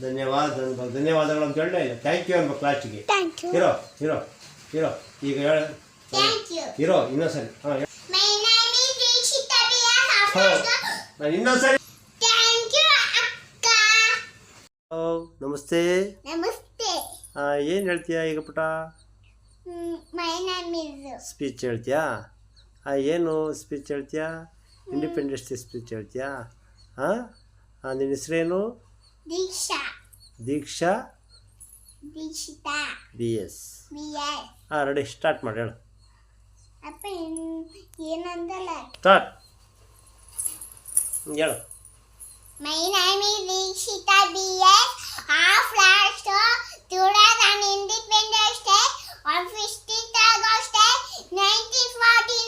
ಧನ್ಯವಾದ ಧನ್ಯವಾದ ಧನ್ಯವಾದಗಳು ಅಂತ ಹೇಳಲೇ ಇಲ್ಲ. ಥ್ಯಾಂಕ್ ಯು ಅನ್ಬೇಕು ಲಾಸ್ಟಿಗೆ ಥ್ಯಾಂಕ್ ಯು ಇರೋ ಇರೋ ಇರೋ ಈಗ ಹೇಳ. ಯು ಇರೋ ಇನ್ನೊಂದ್ಸರಿ. ಹಾಂ ನಾನು ಇನ್ನೊಂದ್ಸರಿ. ನಮಸ್ತೆ. ನಮಸ್ತೆ. ಏನು ಹೇಳ್ತೀಯಾ ಈಗ ಪುಟ? ಸ್ಪೀಚ್ ಹೇಳ್ತೀಯಾ? ಆ, ಏನು ಸ್ಪೀಚ್ ಹೇಳ್ತೀಯಾ? ಇಂಡಿಪೆಂಡೆನ್ಸ್ ಡೇ ಸ್ಪೀಚ್ ಹೇಳ್ತೀಯಾ? ಹಾಂ ನಿನ್ನ ಹೆಸರೇನು? ದೀಕ್ಷಾ ದೀಕ್ಷಾ ದೀಕ್ಷಿತಾ ಬಿ ಎಸ್ ಬಿಯಾ ಹಾಂ ರೆಡಿ ಸ್ಟಾರ್ಟ್ ಮಾಡಿ ಹೇಳು ಅಪ್ಪ ಏನ್- ಏನಂದಲ್ಲ ಸ್ಟಾರ್ಟ್ ಹೇಳು My name is Dikshita B.S. Our flag show today on Independence Day on 15th August 1940.